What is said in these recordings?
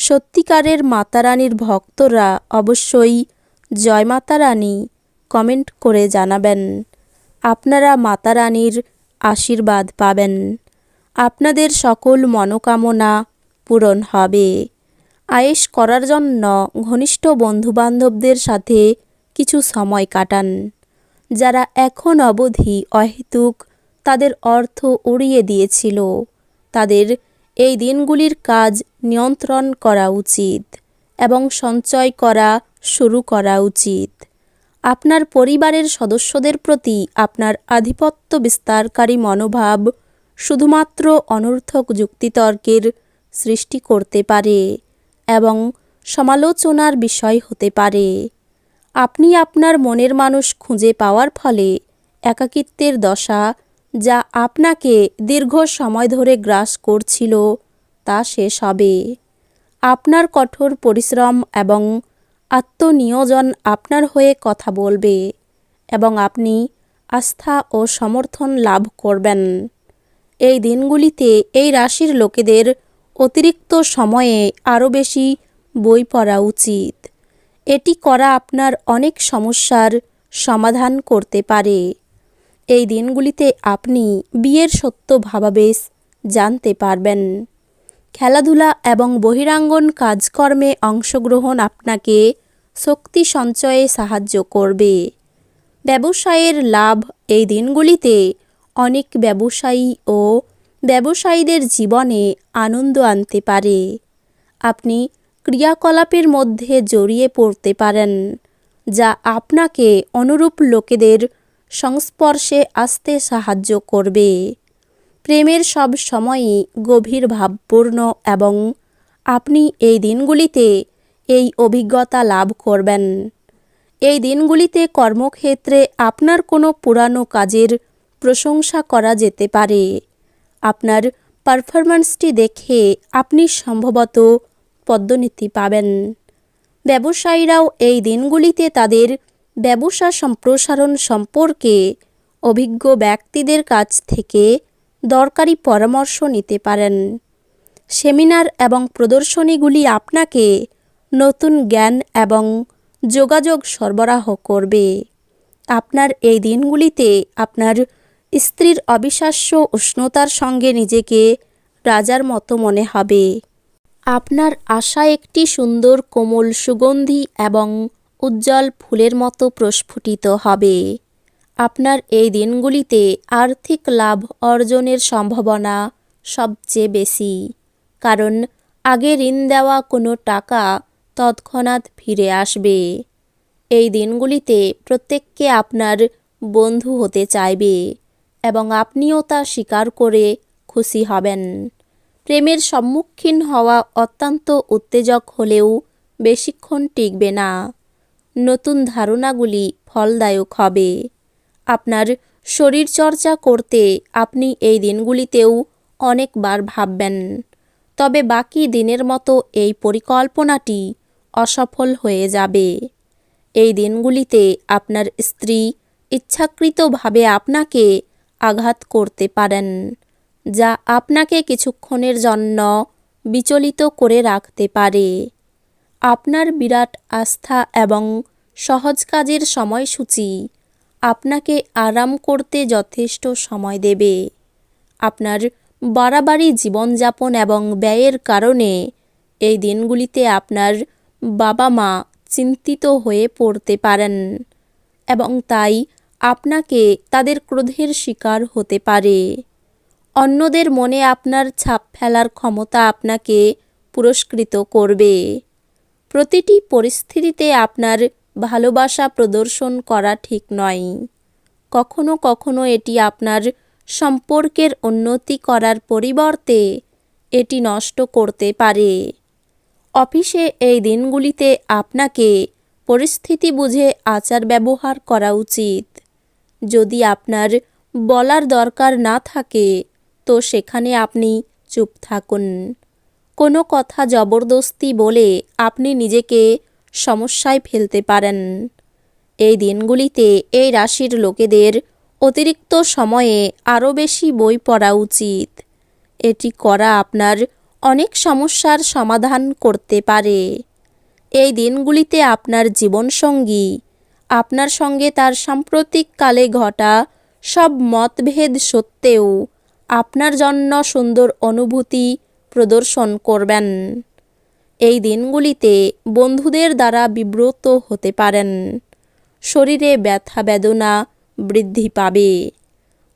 সত্যিকারের মাতারানীর ভক্তরা অবশ্যই জয় মাতারানী কমেন্ট করে জানাবেন। আপনারা মাতারানীর আশীর্বাদ পাবেন। আপনাদের সকল মনোকামনা পূরণ হবে। আয়েশ করার জন্য ঘনিষ্ঠ বন্ধুবান্ধবদের সাথে কিছু সময় কাটান। যারা এখন অবধি অহেতুক তাদের অর্থ উড়িয়ে দিয়েছিল। তাদের এই দিনগুলির কাজ নিয়ন্ত্রণ করা উচিত এবং সঞ্চয় করা শুরু করা উচিত। আপনার পরিবারের সদস্যদের প্রতি আপনার আধিপত্য বিস্তারকারী মনোভাব শুধুমাত্র অনর্থক যুক্তিতর্কের সৃষ্টি করতে পারে এবং সমালোচনার বিষয় হতে পারে। আপনি আপনার মনের মানুষ খুঁজে পাওয়ার ফলে একাকিত্বের দশা যা আপনাকে দীর্ঘ সময় ধরে গ্রাস করছিল, তা শেষ হবে। আপনার কঠোর পরিশ্রম এবং আত্মনিয়োজন আপনার হয়ে কথা বলবে এবং আপনি আস্থা ও সমর্থন লাভ করবেন। এই দিনগুলিতে এই রাশির লোকেদের অতিরিক্ত সময়ে আরও বেশি বই পড়া উচিত। এটি করা আপনার অনেক সমস্যার সমাধান করতে পারে। এই দিনগুলিতে আপনি বিয়ের সত্য ভাবাবেশ জানতে পারবেন। খেলাধুলা এবং বহিরাঙ্গন কাজকর্মে অংশগ্রহণ আপনাকে শক্তি সঞ্চয়ে সাহায্য করবে। ব্যবসায়ের লাভ এই দিনগুলিতে অনেক ব্যবসায়ী ও ব্যবসায়ীদের জীবনে আনন্দ আনতে পারে। আপনি ক্রিয়াকলাপের মধ্যে জড়িয়ে পড়তে পারেন, যা আপনাকে অনুরূপ লোকেদের সংস্পর্শে আসতে সাহায্য করবে। প্রেমের সব সময়ই গভীর ভাবপূর্ণ এবং আপনি এই দিনগুলিতে এই অভিজ্ঞতা লাভ করবেন। এই দিনগুলিতে কর্মক্ষেত্রে আপনার কোনো পুরানো কাজের প্রশংসা করা যেতে পারে। আপনার পারফরম্যান্সটি দেখে আপনি সম্ভবত পদ্মনীতি পাবেন। ব্যবসায়ীরাও এই দিনগুলিতে তাদের ব্যবসা সম্প্রসারণ সম্পর্কে অভিজ্ঞ ব্যক্তিদের কাছ থেকে দরকারি পরামর্শ নিতে পারেন। সেমিনার এবং প্রদর্শনীগুলি আপনাকে নতুন জ্ঞান এবং যোগাযোগ সরবরাহ করবে। আপনার এই দিনগুলিতে আপনার স্ত্রীর অবিশ্বাস্য উষ্ণতার সঙ্গে নিজেকে রাজার মতো মনে হবে। আপনার আশা একটি সুন্দর কোমল সুগন্ধি এবং উজ্জ্বল ফুলের মতো প্রস্ফুটিত হবে। আপনার এই দিনগুলিতে আর্থিক লাভ অর্জনের সম্ভাবনা সবচেয়ে বেশি। কারণ আগে ঋণ দেওয়া কোনো টাকা তৎক্ষণাৎ ফিরে আসবে। এই দিনগুলিতে প্রত্যেককে আপনার বন্ধু হতে চাইবে এবং আপনিও তা স্বীকার করে খুশি হবেন। প্রেমের সম্মুখীন হওয়া অত্যন্ত উত্তেজক হলেও বেশিক্ষণ টিকবে না। নতুন ধারণাগুলি ফলদায়ক হবে। আপনার শরীরচর্চা করতে আপনি এই দিনগুলিতেও অনেকবার ভাববেন। তবে বাকি দিনের মতো এই পরিকল্পনাটি অসফল হয়ে যাবে। এই দিনগুলিতে আপনার স্ত্রী ইচ্ছাকৃতভাবে আপনাকে আঘাত করতে পারেন, যা আপনাকে কিছুক্ষণের জন্য বিচলিত করে রাখতে পারে। আপনার বিরাট আস্থা এবং সহজ কাজের সময়সূচি আপনাকে আরাম করতে যথেষ্ট সময় দেবে। আপনার বাড়াবাড়ি জীবনযাপন এবং ব্যয়ের কারণে এই দিনগুলিতে আপনার বাবা মা চিন্তিত হয়ে পড়তে পারেন এবং তাই আপনাকে তাদের ক্রোধের শিকার হতে পারে। অন্যদের মনে আপনার ছাপ ফেলার ক্ষমতা আপনাকে পুরস্কৃত করবে। প্রতিটি পরিস্থিতিতে আপনার ভালোবাসা প্রদর্শন করা ঠিক নয়। কখনো কখনো এটি আপনার সম্পর্কের উন্নতি করার পরিবর্তে এটি নষ্ট করতে পারে। অফিসে এই দিনগুলিতে আপনাকে পরিস্থিতি বুঝে আচার ব্যবহার করা উচিত। যদি আপনার বলার দরকার না থাকে, তো সেখানে আপনি চুপ থাকুন। কোনো কথা জবরদস্তি বলে আপনি নিজেকে সমস্যায় ফেলতে পারেন। এই দিনগুলিতে এই রাশির লোকেদের অতিরিক্ত সময়ে আরও বেশি বই পড়া উচিত। এটি করা আপনার অনেক সমস্যার সমাধান করতে পারে। এই দিনগুলিতে আপনার জীবনসঙ্গী, আপনার সঙ্গে তার সাম্প্রতিককালে ঘটা সব মতভেদ সত্ত্বেও আপনার জন্য সুন্দর অনুভূতি প্রদর্শন করবেন। এই দিনগুলিতে বন্ধুদের দ্বারা বিব্রত হতে পারেন। শরীরে ব্যথা বেদনা বৃদ্ধি পাবে।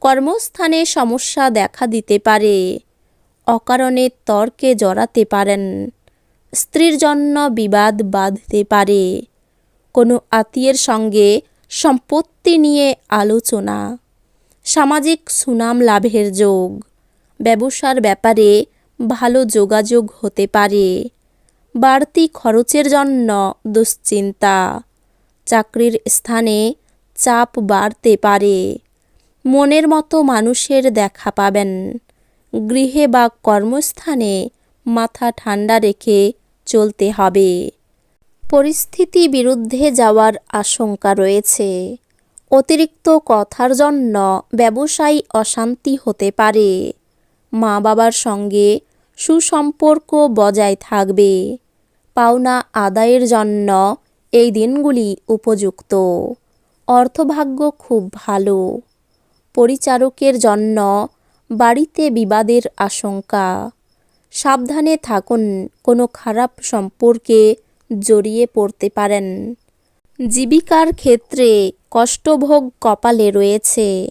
কর্মস্থানে সমস্যা দেখা দিতে পারে। অকারণে তর্কে জড়াতে পারেন। স্ত্রীর জন্য বিবাদ বাঁধতে পারে। কোনো আত্মীয়ের সঙ্গে সম্পত্তি নিয়ে আলোচনা। সামাজিক সুনাম লাভের যোগ। ব্যবসার ব্যাপারে ভালো যোগাযোগ হতে পারে। বাড়তি খরচের জন্য দুশ্চিন্তা। চাকরির স্থানে চাপ বাড়তে পারে। মনের মতো মানুষের দেখা পাবেন। গৃহে বা কর্মস্থানে মাথা ঠান্ডা রেখে চলতে হবে। পরিস্থিতি বিরুদ্ধে যাওয়ার আশঙ্কা রয়েছে। অতিরিক্ত কথার জন্য ব্যবসায়ী অশান্তি হতে পারে। মা বাবার সঙ্গে সুসম্পর্ক বজায় থাকবে। পাওনা আদায়ের জন্য এই দিনগুলি উপযুক্ত। অর্থভাগ্য খুব ভালো। পরিচারকের জন্য বাড়িতে বিবাদের আশঙ্কা। সাবধানে থাকুন, কোনো খারাপ সম্পর্কে জড়িয়ে পড়তে পারেন। জীবিকার ক্ষেত্রে কষ্টভোগ কপালে রয়েছে।